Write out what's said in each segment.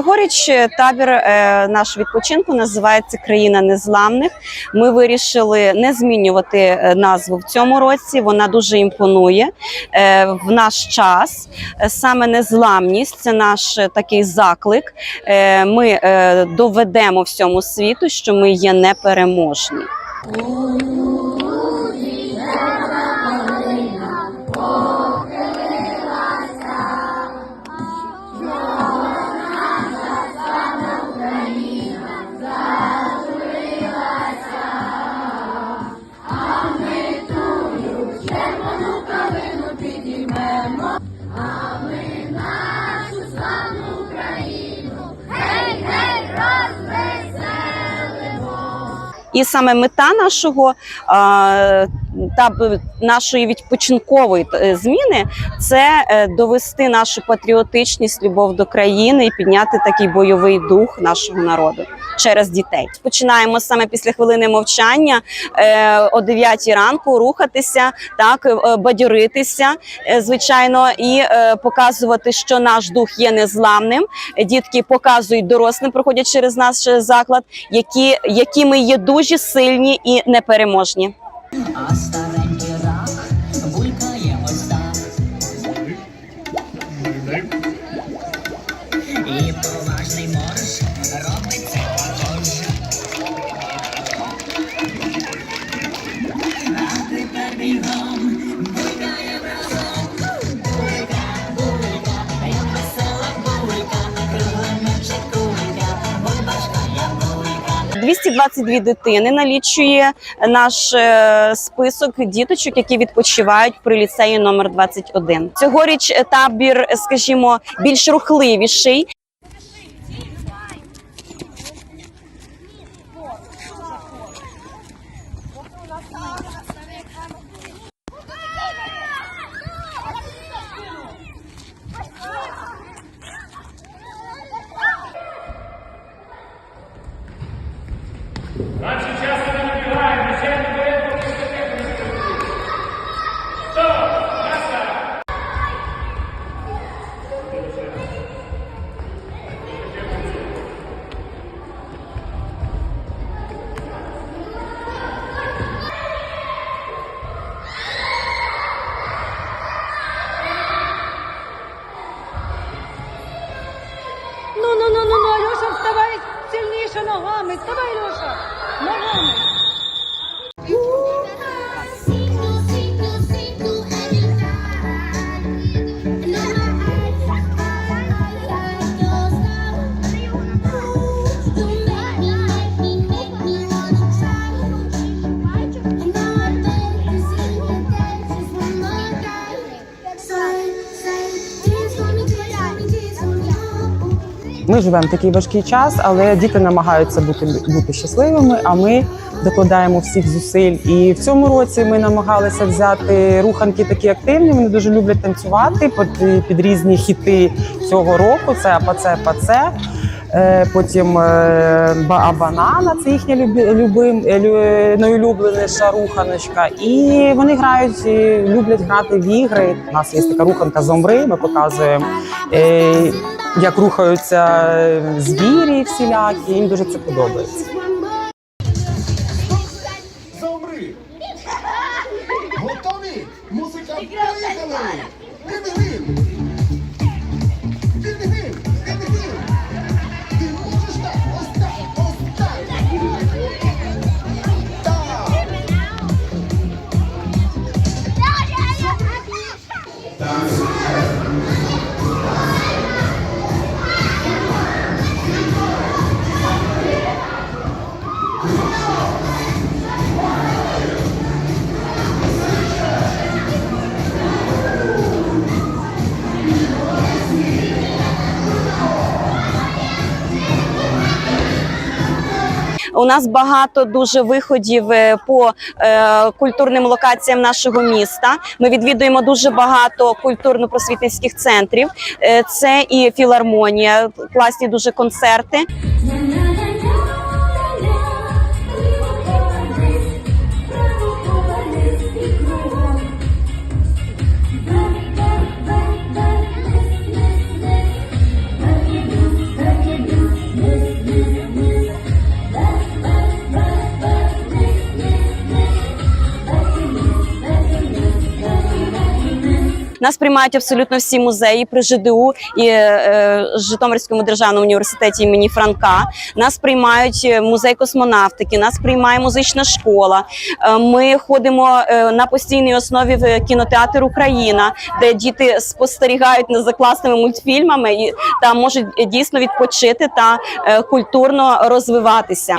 Цьогоріч табір е, наш відпочинку називається Країна незламних. Ми вирішили не змінювати е, назву в цьому році. Вона дуже імпонує е, в наш час. Е, Саме незламність це наш е, такий заклик. Е, Ми е, доведемо всьому світу, що ми є непереможні. І саме мета нашого та нашої відпочинкової е, зміни це е, довести нашу патріотичність, любов до країни і підняти такий бойовий дух нашого народу через дітей. Починаємо саме після хвилини мовчання е, о 9 ранку рухатися, так бадьоритися, звичайно, і показувати, що наш дух є незламним. Дітки показують дорослим, проходять через наш заклад, які, які ми є дуже сильні і непереможні. А 222 дитини налічує наш е, список діточок, які відпочивають при ліцеї номер 21. Цьогоріч е, табір, е, скажімо, більш рухливіший. شنو هامس تبعي الورشة مو Ми живемо в такий важкий час, але діти намагаються бути, бути щасливими. А ми докладаємо всіх зусиль. І в цьому році ми намагалися взяти руханки такі активні. Вони дуже люблять танцювати під, під різні хіти цього року. Це апаце паце. Е, Потім е, банана це їхня любим, е, лю- найулюбленіша руханочка. І вони грають, люблять грати в ігри. У нас є така руханка зомбри. Ми показуємо, як рухаються звірі всілякі. Їм дуже це подобається. У нас багато дуже виходів е, по е, культурним локаціям нашого міста. Ми відвідуємо дуже багато культурно-просвітницьких центрів. Е, це і філармонія, класні дуже концерти. Нас приймають абсолютно всі музеї при ЖДУ і е, Житомирському державному університеті імені Франка. Нас приймають е, музей космонавтики, нас приймає музична школа. Е, Ми ходимо е, на постійній основі в кінотеатр Україна, де діти спостерігають за класними мультфільмами і та можуть дійсно відпочити та е, культурно розвиватися.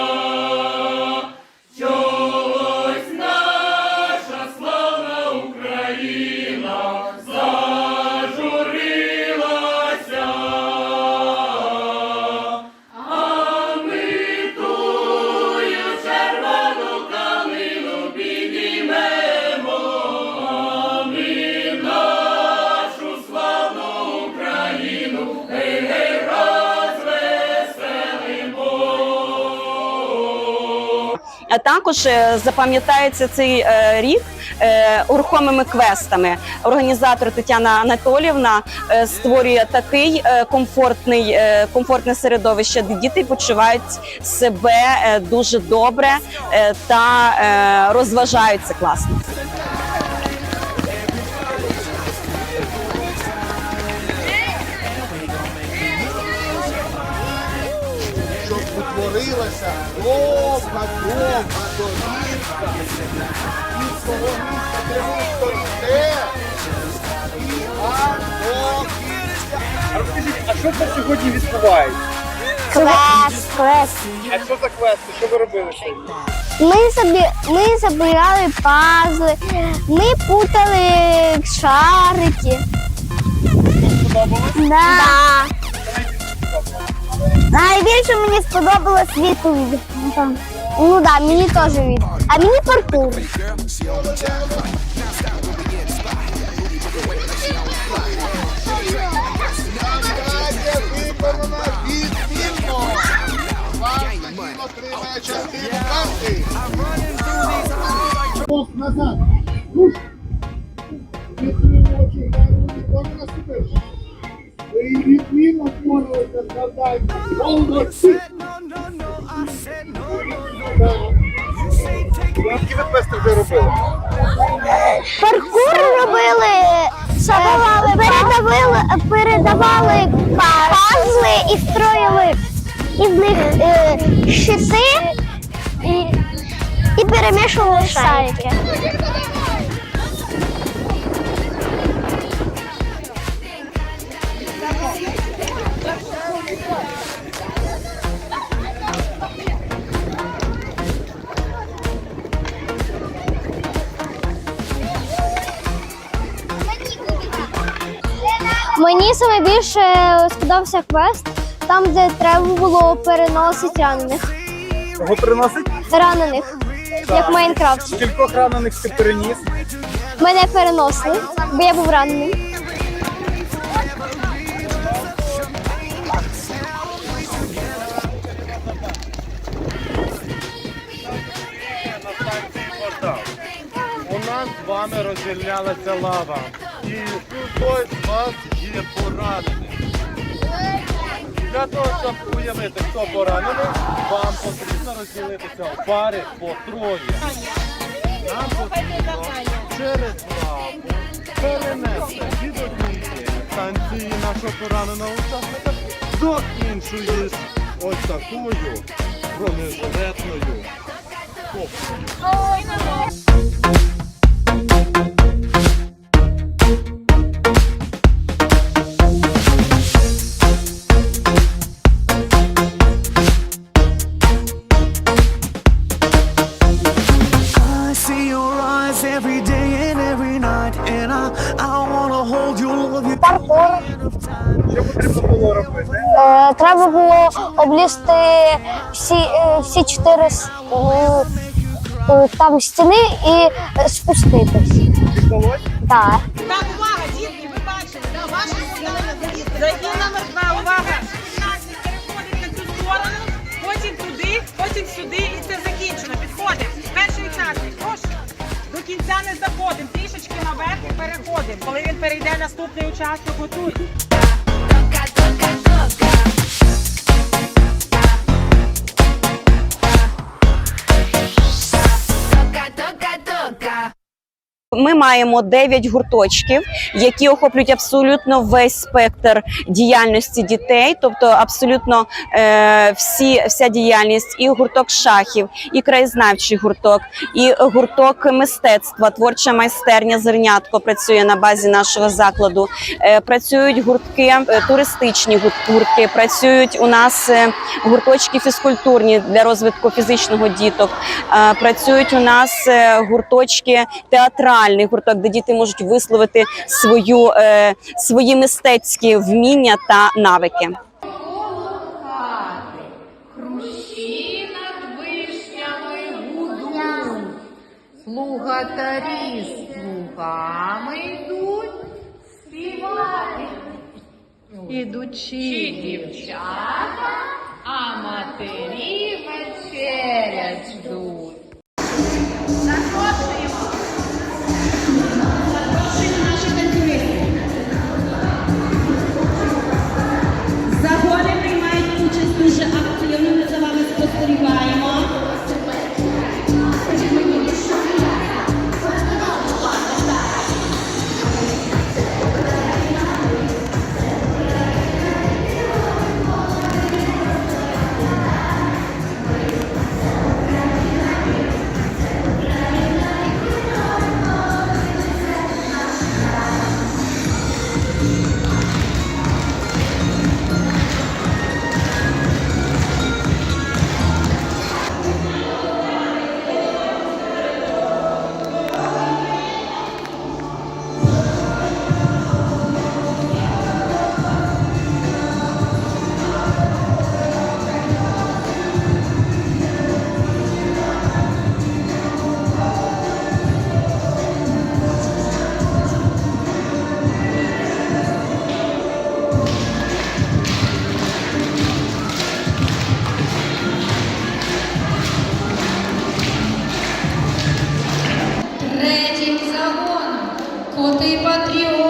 Також е, запам'ятається цей е, рік е, рухомими квестами. Організатор Тетяна Анатолівна створює такий комфортний, комфортне середовище, де діти почувають себе дуже добре та розважаються класно. Довга, довга доріжка від свого де місто йде, і аж до кінця. Розкажіть, а що це сьогодні відбувається? Квест, квест. А що за квести? Що ви робили сьогодні? Ми собі ми забирали пазли, ми путали шарики. Сподобалось? Да. Найбільше мені сподобалось відповідь. Ну да, мені теж від. А мені паркур. Назад. Ви відмінно впоралися з завданням. Молодці. Які ви квести вже робили? Паркур робили, передавали, передавали пазли і строїли із них е, щити і, і перемішували шарики. Мені саме більше сподобався квест, там, де треба було переносити ранених. Кого приносить? Ранених, як в Майнкрафті. Скількох ранених ти переніс? Мене переносили, бо я був ранений. У нас з вами розділялася лава. І хтось з вас є. Для того, щоб уявити, хто поранений, вам потрібно розділитися в пари по троє. Нам потрібно через лаву перенести від однієї станції нашого пораненого учасника до іншої ось такою бронежилетною кофтою. Облізти всі, е, всі чотири е, е, там стіни і спуститись. Так. Так, увага, дітки, ви да, ваша Загін номер два, увага. Переходить на цю сторону, потім туди, потім сюди, і це закінчено. Підходимо. Перший учасник, прошу. До кінця не заходимо, трішечки наверх і переходимо. Коли він перейде наступний учасник, готуй. Ми маємо 9 гурточків, які охоплюють абсолютно весь спектр діяльності дітей, тобто абсолютно е, всі, вся діяльність, і гурток шахів, і краєзнавчий гурток, і гурток мистецтва, творча майстерня зернятко працює на базі нашого закладу. Е, працюють гуртки, е, туристичні гуртки, працюють у нас е, гурточки фізкультурні для розвитку фізичного діток. Е, Працюють у нас е, гурточки театральний гурток, де діти можуть висловити свою, е, свої мистецькі вміння та навики. Слугатарі з слугами йдуть, співати. Ідучі дівчата, а матері Коти патріоти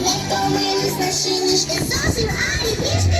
Не втомились наші ніжки, зовсім ані пішки. Молода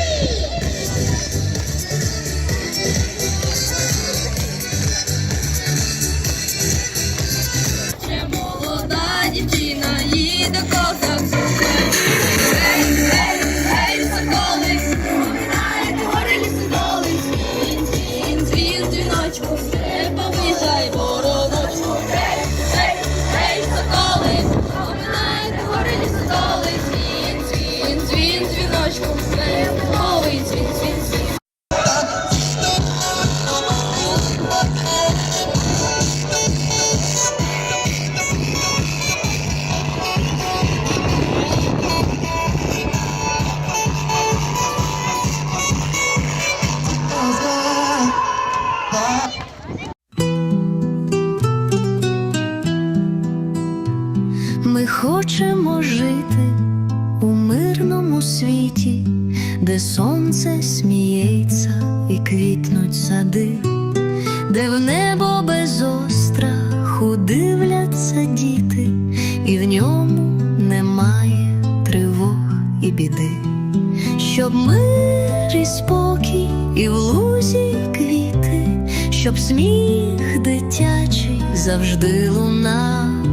щоб сміх дитячий завжди лунав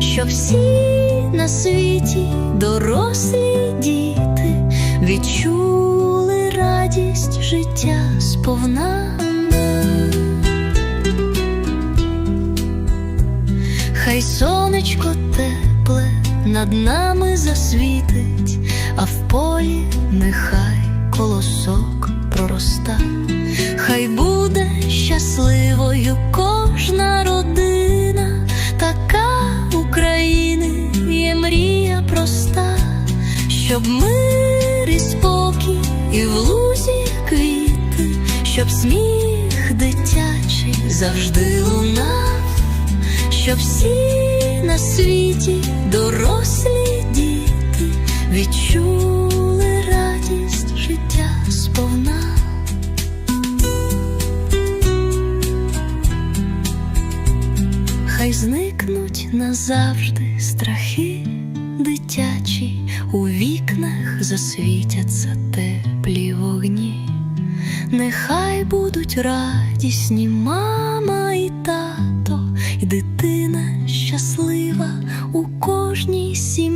щоб всі на світі дорослі діти відчули радість життя сповна. Хай сонечко тепле над нами засвітить, а в полі нехай колосок пророста. Хай щасливою кожна родина, така України є мрія проста, щоб мир і спокій, і в лузі квіти, щоб сміх дитячий завжди лунав, щоб всі на світі дорослі діти відчули назавжди страхи дитячі, у вікнах засвітяться теплі вогні. Нехай будуть радісні мама і тато, і дитина щаслива у кожній сім'ї,